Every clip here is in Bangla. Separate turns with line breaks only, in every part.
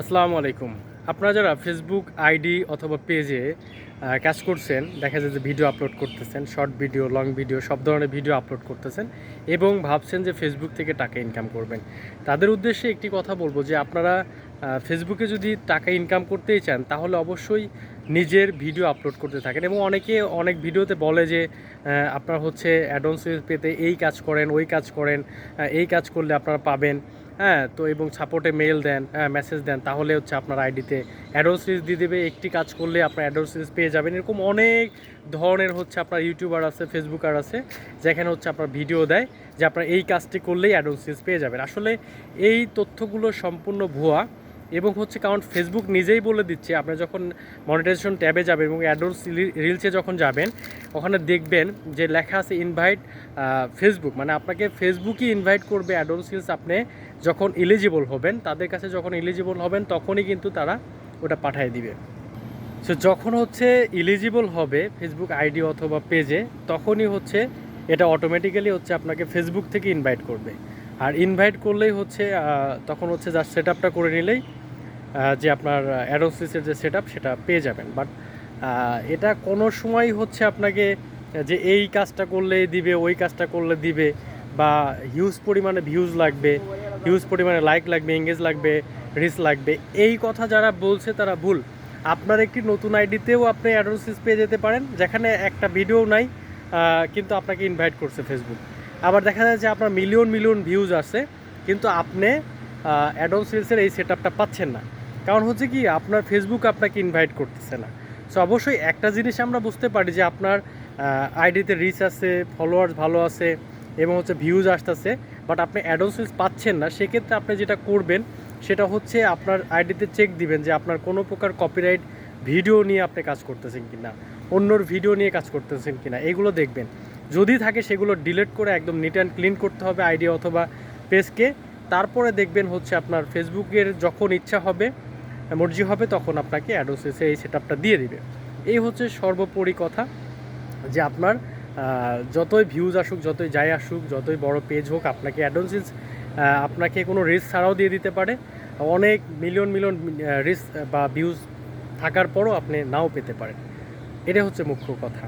আসসালামু আলাইকুম। আপনারা যারা ফেসবুক আইডি অথবা পেজে কাজ করছেন, দেখা যায় যে ভিডিও আপলোড করতেছেন শর্ট ভিডিও লং ভিডিও সব ধরনের ভিডিও আপলোড করতেছেন এবং ভাবছেন যে ফেসবুক থেকে টাকা ইনকাম করবেন। তাদের উদ্দেশ্যে একটি কথা বলব যে, আপনারা ফেসবুকে যদি টাকা ইনকাম করতেই চান, তাহলে অবশ্যই নিজের ভিডিও আপলোড করতে থাকেন এবং অনেকে অনেক ভিডিওতে বলে যে আপনার হচ্ছে অ্যাডভান্স পেতে এই কাজ করেন, ওই কাজ করেন এই কাজ করলে আপনারা পাবেন হ্যাঁ তো এবং সাপোর্টে মেল দেন হ্যাঁ মেসেজ দেন, তাহলে হচ্ছে আপনার আইডিতে অ্যাডোর সিরিজ দিয়ে দেবে, একটি কাজ করলে আপনার অ্যাডোর সিরিজ পেয়ে যাবেন, এরকম অনেক ধরনের হচ্ছে আপনার ইউটিউবার আছে ফেসবুকার আছে, যেখানে হচ্ছে আপনার ভিডিও দেয় যে আপনার এই কাজটি করলেই অ্যাডোর সিরিজ পেয়ে যাবেন। আসলে এই তথ্যগুলো সম্পূর্ণ ভুয়া এবং হচ্ছে কারণ ফেসবুক নিজেই বলে দিচ্ছে আপনি যখন মনিটাইজেশন ট্যাবে যাবেন এবং অ্যাডোর্স রিলসে যখন যাবেন, ওখানে দেখবেন যে লেখা আছে ইনভাইট ফেসবুক মানে আপনাকে ফেসবুকই ইনভাইট করবে অ্যাডোর্স রিলস আপনি যখন এলিজিবল হবেন, তাদের কাছে যখন এলিজিবল হবেন, তখনই কিন্তু তারা ওটা পাঠিয়ে দিবে। সো যখন হচ্ছে এলিজিবল হবে ফেসবুক আইডি অথবা পেজে তখনই হচ্ছে এটা অটোমেটিক্যালি হচ্ছে আপনাকে ফেসবুক থেকে ইনভাইট করবে। আর ইনভাইট করলেই হচ্ছে তখন হচ্ছে যার সেট আপটা করে নিলেই যে আপনার অ্যাডোসিসের যে সেট সেটা পেয়ে যাবেন। বাট এটা কোনো সময় হচ্ছে আপনাকে, যে এই কাজটা করলে দিবে, ওই কাজটা করলে দিবে, বা হিউজ পরিমাণে ভিউজ লাগবে হিউজ পরিমাণে লাইক লাগবে এঙ্গেজ লাগবে রিচ লাগবে, এই কথা যারা বলছে তারা ভুল। আপনার একটি নতুন আইডিতেও আপনি অ্যাডোসিস পেয়ে যেতে পারেন, যেখানে একটা ভিডিও নাই কিন্তু আপনাকে ইনভাইট করছে ফেসবুক আবার দেখা যায় যে আপনার মিলিয়ন মিলিয়ন ভিউজ আছে কিন্তু আপনি অ্যাডন সেলসের এই সেট আপটা পাচ্ছেন না। কারণ হচ্ছে কি, আপনার ফেসবুক আপনাকে ইনভাইট করতেছে না। সো অবশ্যই একটা জিনিস আমরা বুঝতে পারি যে আপনার আইডিতে রিচ আছে ফলোয়ার্স ভালো আছে, এবং হচ্ছে ভিউজ আসতেছে বাট আপনি অ্যাডন সেলস পাচ্ছেন না, সেক্ষেত্রে আপনি যেটা করবেন, সেটা হচ্ছে আপনার আইডিতে চেক দিবেন যে আপনার কোনো প্রকার কপিরাইট ভিডিও নিয়ে আপনি কাজ করতেছেন কি না অন্যর ভিডিও নিয়ে কাজ করতেছেন কি না এগুলো দেখবেন। যদি থাকে সেগুলো ডিলিট করে একদম নিট অ্যান্ড ক্লিন করতে হবে আইডি অথবা পেজকে তারপরে দেখবেন হচ্ছে আপনার ফেসবুকের যখন ইচ্ছা হবে মর্জি হবে, তখন আপনাকে অ্যাডোসেসে এই সেট দিয়ে দিবে। এই হচ্ছে সর্বোপরি কথা যে আপনার যতই ভিউজ আসুক, যতই যাই আসুক, যতই বড় পেজ হোক, আপনাকে অ্যাডোসেস আপনাকে কোনো রিস্ক ছাড়াও দিয়ে দিতে পারে। অনেক মিলিয়ন মিলিয়ন রিস্ক বা ভিউজ থাকার পরও আপনি নাও পেতে পারেন। এটা হচ্ছে মুখ্য কথা।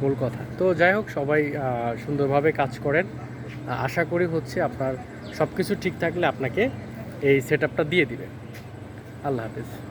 মূল কথা। তো যাই হোক, সবাই সুন্দরভাবে কাজ করেন। আশা করি হচ্ছে আপনার সব কিছু ঠিক থাকলে আপনাকে এই সেট দিয়ে দিবে। আল্লাহ হাফিজ।